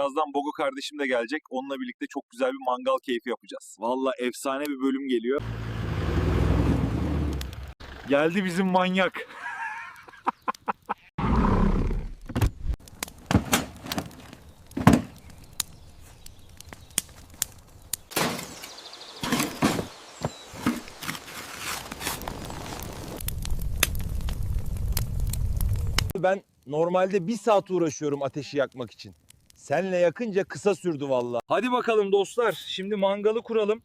Birazdan Bogo kardeşim de gelecek. Onunla birlikte çok güzel bir mangal keyfi yapacağız. Valla efsane bir bölüm geliyor. Geldi bizim manyak. Ben normalde bir saat uğraşıyorum ateşi yakmak için. Senle yakınca kısa sürdü vallahi. Hadi bakalım dostlar. Şimdi mangalı kuralım.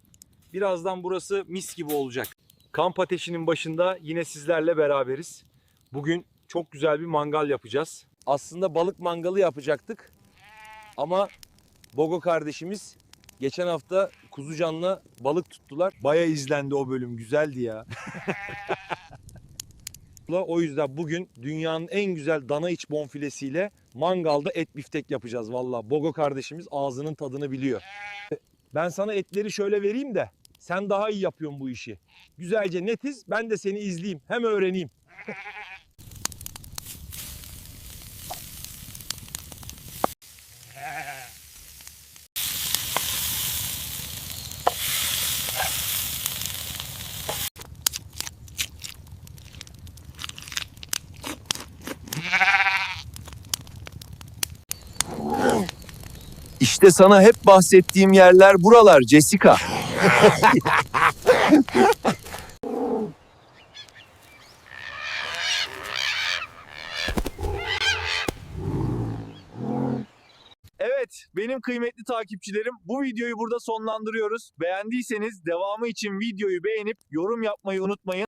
Birazdan burası mis gibi olacak. Kamp ateşinin başında yine sizlerle beraberiz. Bugün çok güzel bir mangal yapacağız. Aslında balık mangalı yapacaktık. Ama Bogo kardeşimiz geçen hafta kuzucanla balık tuttular. Baya izlendi o bölüm. Güzeldi ya. O yüzden bugün dünyanın en güzel dana iç bonfilesiyle mangalda et biftek yapacağız valla. Bogo kardeşimiz ağzının tadını biliyor. Ben sana etleri şöyle vereyim de sen daha iyi yapıyorsun bu işi. Güzelce netiz ben de seni izleyeyim hem öğreneyim. İşte sana hep bahsettiğim yerler buralar Jessica. Evet, benim kıymetli takipçilerim bu videoyu burada sonlandırıyoruz. Beğendiyseniz devamı için videoyu beğenip yorum yapmayı unutmayın.